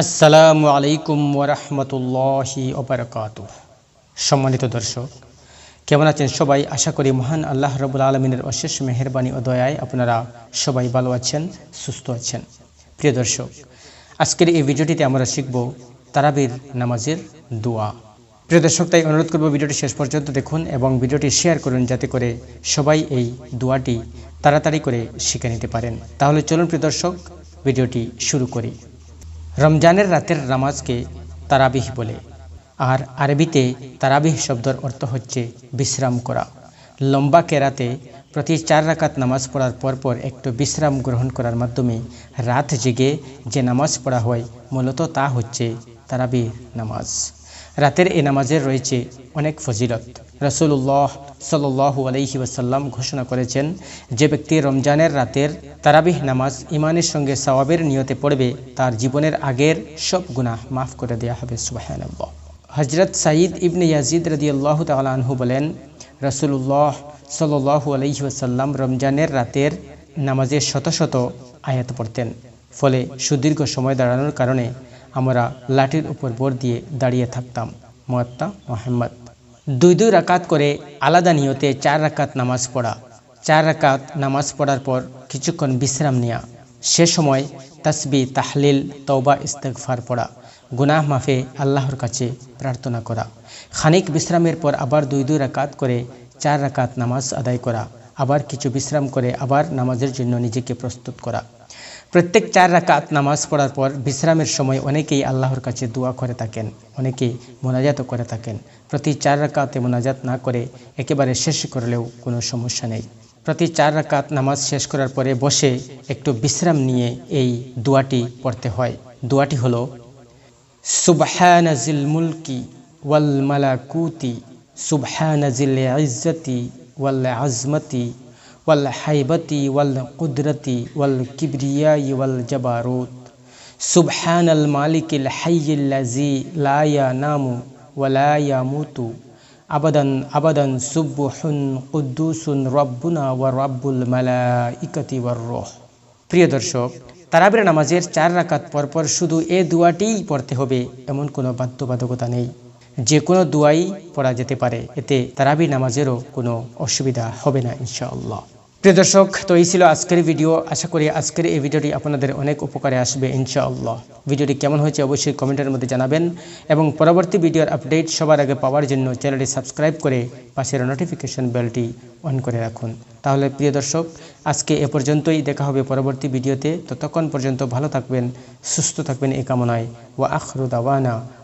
আসসালামু আলাইকুম ওরহমতুল্লাহি ওবরকাত সম্মানিত দর্শক, কেমন আছেন সবাই? আশা করি মহান আল্লাহ রবুল আলমিনের অশেষ মেহরবানি ও দয়ায় আপনারা সবাই ভালো আছেন, সুস্থ আছেন। প্রিয় দর্শক, আজকের এই ভিডিওটিতে আমরা শিখব তারাবির নামাজের দোয়া। প্রিয় দর্শক, তাই অনুরোধ করব ভিডিওটি শেষ পর্যন্ত দেখুন এবং ভিডিওটি শেয়ার করুন যাতে করে সবাই এই দোয়াটি তাড়াতাড়ি করে শিখে নিতে পারেন। তাহলে চলুন প্রিয় দর্শক, ভিডিওটি শুরু করি। রমজানের রাতের নামাজকে তারাবিহ বলে। আর আরবিতে তারাবিহ শব্দের অর্থ হচ্ছে বিশ্রাম করা। লম্বা কেরাতে প্রতি চার রাকাত নামাজ পড়ার পরপর একটু বিশ্রাম গ্রহণ করার মাধ্যমে রাত জেগে যে নামাজ পড়া হয়, মূলত তা হচ্ছে তারাবিহ নামাজ। রাতের এই নামাজের রয়েছে অনেক ফজিলত। রসুল্লাহ সাল্লু আলহি ওয়াসাল্লাম ঘোষণা করেছেন, যে ব্যক্তি রমজানের রাতের তারাবিহ নামাজ ইমানের সঙ্গে সওয়াবের নিয়তে পড়বে, তার জীবনের আগের সব গুনাহ মাফ করে দেওয়া হবে সুবাহানব্বহ হজরত সাঈদ ইবনে ইয়াজিদ রদি আল্লাহ তালহু বলেন রসুল্লাহ সাল্লু আলহি ওয়াসাল্লাম রমজানের রাতের নামাজে শত শত আয়াত পড়তেন। ফলে সুদীর্ঘ সময় দাঁড়ানোর কারণে আমরা লাঠির উপর বোর দিয়ে দাঁড়িয়ে থাকতাম, মোয়াত্তা মোহাম্মদ। দুই দুই রাকাত করে আলাদা নিয়তে চার রাকাত নামাজ পড়া। চার রাকাত নামাজ পড়ার পর কিছুক্ষণ বিশ্রাম নেওয়া সে সময় তসবি, তাহলিল তৌবা ইস্তেকফার পড়া। গুনাহ মাফে আল্লাহর কাছে প্রার্থনা করা। খানিক বিশ্রামের পর আবার দুই দুই রাকাত করে চার রাকাত নামাজ আদায় করা। আবার কিছু বিশ্রাম করে আবার নামাজের জন্য নিজেকে প্রস্তুত করা। প্রত্যেক চার রাকাত নামাজ পড়ার পর বিশ্রামের সময় অনেকেই আল্লাহর কাছে দোয়া করে থাকেন, অনেকেই মোনাজাতও করে থাকেন। প্রতি চার রাকাতে মোনাজাত না করে একেবারে শেষ করলেও কোনো সমস্যা নেই। প্রতি চার রাকাত নামাজ শেষ করার পরে বসে একটু বিশ্রাম নিয়ে এই দোয়াটি পড়তে হয়। দোয়াটি হলো সুবহানাজিল মুলকি ওয়াল মালাকুতি সুবহানাজিল ইজ্জতি ওয়াল আজমতি ওয়াল হাইবতি ওয়াল কুদরতি ওয়াল কিবরিয়াই ওয়াল জবারুত সুবহান আল মালিকিল হাইয়িল্লাজি লায়া নামু ওয়ালায়া মুতু আবাদান আবাদান সুব্বুহুন কুদ্দুসুন রব্বুনা ওয়া রব্বুল মালাইকাতি ওয়ার রহ প্রিয় দর্শক, তারাবির নামাজের চার রাকাত পরপর শুধু এ দুয়াটিই পড়তে হবে, এমন কোনো বাধ্যবাধকতা নেই। যে কোনো দুয়াই পড়া যেতে পারে, এতে তারাবি নামাজেরও কোনো অসুবিধা হবে না, ইনশাআল্লাহ। প্রিয় দর্শক, তো এই ছিল আজকের ভিডিও। আশা করি আজকের এই ভিডিওটি আপনাদের অনেক উপকারে আসবে, ইনশাআল্লাহ। ভিডিওটি কেমন হয়েছে অবশ্যই কমেন্টের মধ্যে জানাবেন এবং পরবর্তী ভিডিওর আপডেট সবার আগে পাওয়ার জন্য চ্যানেলটি সাবস্ক্রাইব করে পাশের নোটিফিকেশন বেলটি অন করে রাখুন। তাহলে প্রিয় দর্শক, আজকে এ পর্যন্তই। দেখা হবে পরবর্তী ভিডিওতে। ততক্ষণ পর্যন্ত ভালো থাকবেন, সুস্থ থাকবেন এই কামনায়। ওয়া আখরুদাওয়ানা